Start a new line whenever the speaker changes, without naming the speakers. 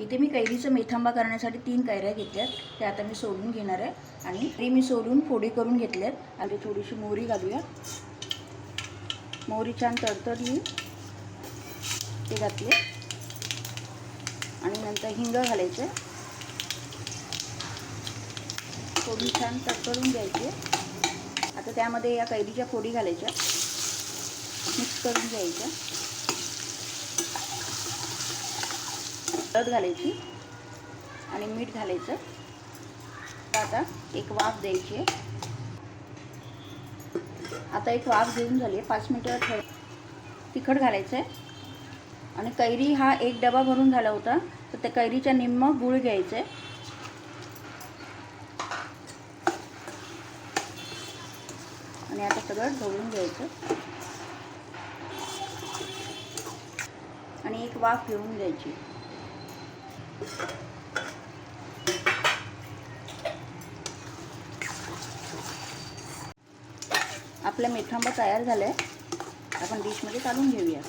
इथे मी कैरीचं मेथांबा करण्यासाठी तीन कैऱ्या घेतल्यात. त्या आता मी सोलून घेणार आहे. आणि ते मी सोलून फोडी करून घेतल्यात. आणि थोडीशी मोहरी घालूया. मोहरी छान तडतडली. ते घातले. आणि नंतर हिंग घालायचं. फोडी छान तडतडून घ्यायची. आता त्यामध्ये या कैरीच्या फोडी घालायच्या. मिक्स करून घ्यायच्या. हळद घालायची आणि मीठ घालायचं. आता एक वाफ द्यायची आहे. आता एक वाफ देऊन झाली आहे. पाच मिनटं ठेव. तिखट घालायचं आहे. आणि कैरी हा एक डबा भरून झाला होता. तर त्या कैरीच्या निम्म गुळ घ्यायचं आहे. आणि आता सगळं ढवळून घ्यायचं. आणि एक वाफ घेऊन द्यायची आपला मेथांबा तयार झालं आहे आपण डिशमध्ये काढून घेऊया.